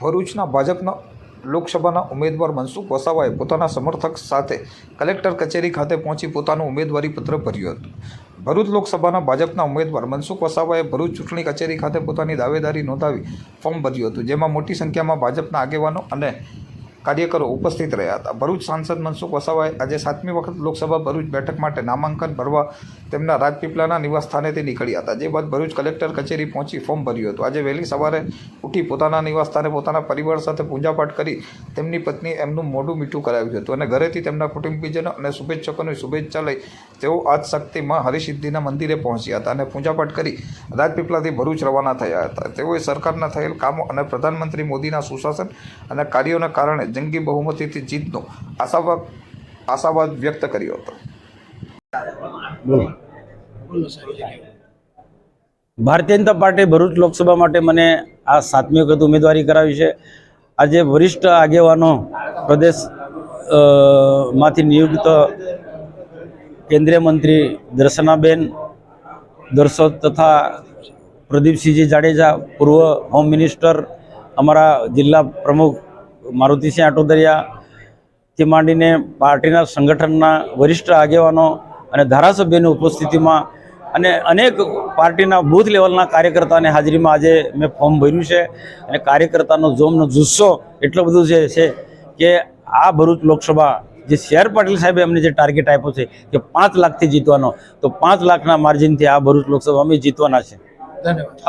ભરૂચના ભાજપના લોકસભાના ઉમેદવાર મનસુખ વસાવાએ પોતાના સમર્થક સાથે કલેક્ટર કચેરી ખાતે પહોંચી પોતાનું ઉમેદવારી પત્ર ભર્યું હતું. ભરૂચ લોકસભાના ભાજપના ઉમેદવાર મનસુખ વસાવાએ ભરૂચ ચૂંટણી કચેરી ખાતે પોતાની દાવેદારી નોંધાવી ફોર્મ ભર્યું હતું, જેમાં મોટી સંખ્યામાં ભાજપના આગેવાનો અને કાર્યકરો ઉપસ્થિત રહ્યા હતા. ભરૂચ સાંસદ મનસુખ વસાવાએ આજે સાતમી વખત લોકસભા ભરૂચ બેઠક માટે નામાંકન ભરવા તેમના રાજપીપળાના નિવાસસ્થાનેથી નીકળ્યા હતા. જે બાદ ભરૂચ કલેક્ટર કચેરી પહોંચી ફોર્મ ભર્યું હતું. આજે વહેલી સવારે ઉઠી પોતાના નિવાસસ્થાને પોતાના પરિવાર સાથે પૂજાપાઠ કરી તેમની પત્નીએ એમનું મોઢું મીઠું કરાવ્યું હતું અને ઘરેથી તેમના કુટુંબીજનો અને શુભેચ્છકોની શુભેચ્છા લઈ તેઓ આજ શક્તિમાં હરિસિદ્ધિના મંદિરે પહોંચ્યા હતા અને પૂજાપાઠ કરી રાજપીપળાથી ભરૂચ રવાના થયા હતા. તેઓએ સરકારના થયેલ કામો અને પ્રધાનમંત્રી મોદીના સુશાસન અને કાર્યોના કારણે જંગી બહુમતીથી જીતનો આશાવાદ આશાવાદ વ્યક્ત કર્યો હતો. ભારતીય જનતા પાર્ટી ભરૂચ લોકસભા માટે મને આ સાતમી વખત ઉમેદવારી કરાવી છે. આજે વરિષ્ઠ આગેવાનો પ્રદેશમાંથી નિયુક્ત કેન્દ્રીય મંત્રી દર્શનાબેન દર્શો તથા પ્રદીપસિંહજી જાડેજા પૂર્વ હોમ મિનિસ્ટર અમારા જિલ્લા પ્રમુખ મારુતિસિંહ આટોદરિયા થી માંડીને પાર્ટીના સંગઠનના વરિષ્ઠ આગેવાનો અને ધારાસભ્યની ઉપસ્થિતિમાં અને અનેક પાર્ટીના બૂથ લેવલના કાર્યકર્તાની હાજરીમાં આજે મેં ફોર્મ ભર્યું છે અને કાર્યકર્તાનો જોમનો જુસ્સો એટલો બધો જે છે કે આ ભરૂચ લોકસભા જે આર પાટીલ સાહેબે અમને જે ટાર્ગેટ આપ્યો છે કે પાંચ લાખથી જીતવાનો, તો પાંચ લાખના માર્જિનથી આ ભરૂચ લોકસભા અમે જીતવાના છે. ધન્યવાદ.